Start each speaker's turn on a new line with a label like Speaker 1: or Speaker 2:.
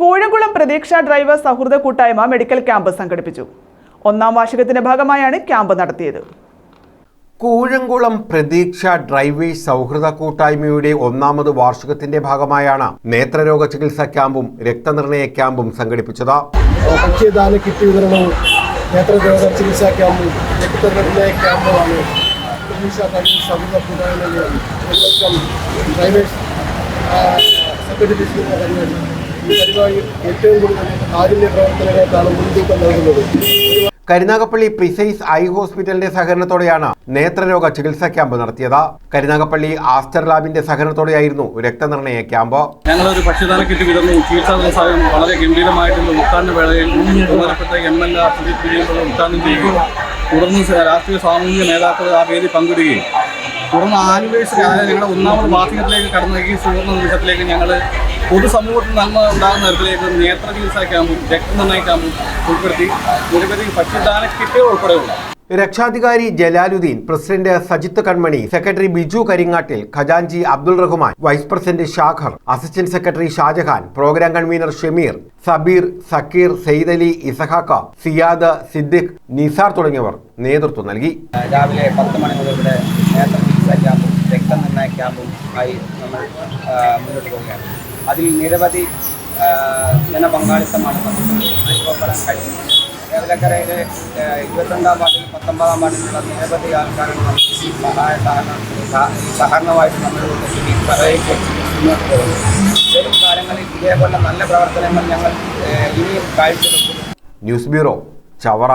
Speaker 1: കോഴംകുളം പ്രതീക്ഷ ഡ്രൈവർ സൗഹൃദ കൂട്ടായ്മ മെഡിക്കൽ ക്യാമ്പ് സംഘടിപ്പിച്ചു. ഒന്നാം വാർഷികത്തിന്റെ ഭാഗമായാണ് ക്യാമ്പ് നടത്തിയത്.
Speaker 2: കൂഴംകുളം പ്രതീക്ഷ ഡ്രൈവേഴ്സ് സൗഹൃദ കൂട്ടായ്മയുടെ ഒന്നാമത് വാർഷികത്തിന്റെ ഭാഗമായാണ് നേത്രരോഗ ചികിത്സാ ക്യാമ്പും രക്തനിർണയ ക്യാമ്പും സംഘടിപ്പിച്ചത്.
Speaker 3: ഭക്ഷ്യദാന കിറ്റ് വിതരണവും നേത്രരോഗ ചികിത്സാ ക്യാമ്പും രക്തനിർണയ ക്യാമ്പുമാണ് പ്രതീക്ഷ ഡ്രൈവേഴ്സ് സൗഹൃദ കൂട്ടായ്മ ഡ്രൈവേഴ്സ് സംഘടിപ്പിച്ചിരുന്ന പരിപാടി. നൽകുന്നത്
Speaker 2: കരുനാഗപ്പള്ളി പ്രിസൈസ് ഐ ഹോസ്പിറ്റലിന്റെ സഹകരണത്തോടെയാണ് നേത്രരോഗ ചികിത്സാ ക്യാമ്പ് നടത്തിയത്. കരുനാഗപ്പള്ളി ആസ്റ്റർ ലാബിന്റെ സഹകരണത്തോടെയായിരുന്നു രക്തനിർണയ ക്യാമ്പ്.
Speaker 4: ഞങ്ങളൊരു ഭക്ഷ്യദാന കിറ്റ് വിതരണവും ചികിത്സാ സഹായം വളരെ ഗംഭീരമായിട്ടുള്ള ഉദ്ഘാടന വേളയിൽ ബഹുമാനപ്പെട്ട എം എൽ എ സുജിത് ചെയ്യുകയും തുടർന്ന് രാഷ്ട്രീയ സാമൂഹിക നേതാക്കൾ ആ വേദി പങ്കിടുകയും. തുടർന്ന് അതായത് ഞങ്ങളുടെ ഒന്നാമത് വാർഷികത്തിലേക്ക് കടന്ന ഈ സുവർണ നിമിഷത്തിലേക്ക് ഞങ്ങൾ പൊതുസമൂഹത്തിൽ നന്മ ഉണ്ടാകുന്ന തരത്തിലേക്ക് നേത്ര ചികിത്സാ ക്യാമ്പും രക്തനിർണയ ക്യാമ്പും ഉൾപ്പെടുത്തി നിരവധി ഭക്ഷ്യദാന കിറ്റുകൾ ഉൾപ്പെടെയുള്ള
Speaker 2: രക്ഷാധികാരി Jalaluddin president Sajith Kanmani secretary Biju Karingattil ഖജാൻജി Abdul Rahman vice president Shakir assistant secretary Shajahan programme convener Shameer Sabeer Sakeer Syed Ali Isahaka Siyad Siddique Nisar തുടങ്ങിയവർ നേതൃത്വം നൽകി.
Speaker 5: രാവിലെ പത്ത് മണി മുതൽ ഇവിടെ നേത്ര ചികിത്സാ ക്യാമ്പും രക്തനിർണയ ക്യാമ്പും ആയി നമ്മൾ മുന്നോട്ട് പോവുകയാണ്. അതിൽ നിരവധി ജനപങ്കാളിത്തമാണ് അനുഭവപ്പെടാൻ കഴിയുന്നത് കേരളക്കരയിലെ ഇരുപത്തിരണ്ടാം വാർഡിൽ പത്തൊമ്പതാം വാർഡിലുള്ള നിരവധി ആൾക്കാരാണ് സഹായ സഹകരണം സഹ- സഹകരണമായിട്ട് നമ്മളിവിടെ ഈ സഹായിച്ച് മുന്നോട്ട് പോകുന്നത്. വരും കാലങ്ങളിൽ ഇതേപോലെ നല്ല പ്രവർത്തനങ്ങൾ ഞങ്ങൾ ഇനിയും കാഴ്ചവെക്കും.
Speaker 2: News bureau Chavara.